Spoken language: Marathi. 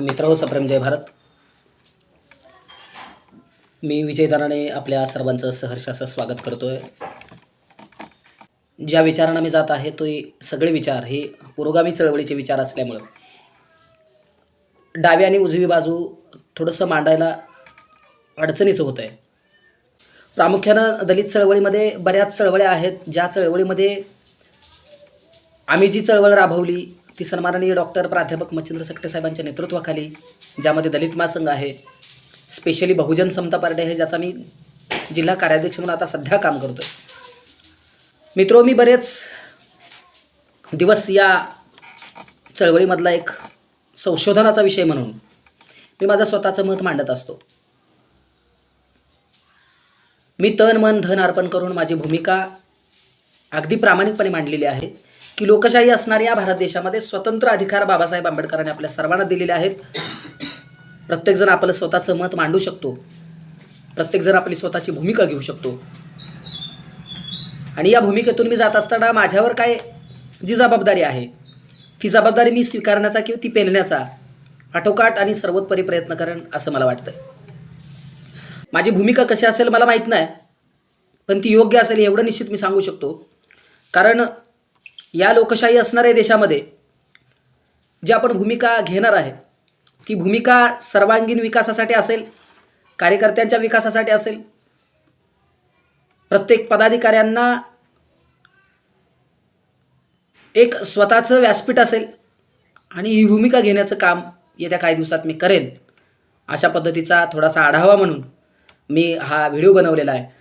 मित्र हो सप्रेम जय भारत. मी विजय दराने आपल्या सर्वांचं सहर्षाचं स्वागत स्वागत करतोय. ज्या विचारांना मी जात आहे तो सगळे विचार हे पुरोगामी चळवळीचे विचार असल्यामुळं. डावी आणि उजवी बाजू थोडंसं मांडायला अडचणीचं होतं आहे प्रामुख्यानं दलित चळवळीमध्ये बऱ्याच चळवळ्या आहेत. ज्या चळवळीमध्ये आम्ही जी चळवळ राबवली ती सन्माननीय डॉक्टर प्राध्यापक मच्छिंद्र सकटे साहेबांच्या नेतृत्वाखाली ज्यामध्ये दलित महासंघ आहे स्पेशली बहुजन समता पार्टी आहे ज्याचा मी जिल्हा कार्याध्यक्ष म्हणून आता सध्या काम करतो आहे मित्रो मी बरेच दिवस या चळवळीमधला एक संशोधनाचा विषय म्हणून मी माझं स्वतःचं मत मांडत असतो. मी तन मन धन अर्पण करून माझी भूमिका अगदी प्रामाणिकपणे मांडलेली आहे. की लोकशाही असणाऱ्या या भारत देशामध्ये स्वतंत्र अधिकार बाबासाहेब आंबेडकरांनी आपल्या सर्वांना दिलेले आहेत. प्रत्येकजण आपलं स्वतःचं मत मांडू शकतो. प्रत्येकजण आपली स्वतःची भूमिका घेऊ शकतो. आणि या भूमिकेतून मी जात असताना माझ्यावर काय जी जबाबदारी आहे ती जबाबदारी मी स्वीकारण्याचा किंवा ती पेलण्याचा आटोकाट आणि सर्वोत्परी प्रयत्न करेन असं मला वाटतं माझी भूमिका कशी असेल मला माहीत नाही पण ती योग्य असेल एवढं निश्चित मी सांगू शकतो. कारण या लोकशाही असणाऱ्या देशामध्ये जी आपण भूमिका घेणार आहे ती भूमिका सर्वांगीण विकासासाठी असेल कार्यकर्त्यांच्या विकासासाठी असेल प्रत्येक पदाधिकाऱ्यांना एक स्वतःचं व्यासपीठ असेल आणि ही भूमिका घेण्याचं काम येत्या काही दिवसात मी करेन. अशा पद्धतीचा थोडासा आढावा म्हणून मी हा व्हिडिओ बनवलेला आहे.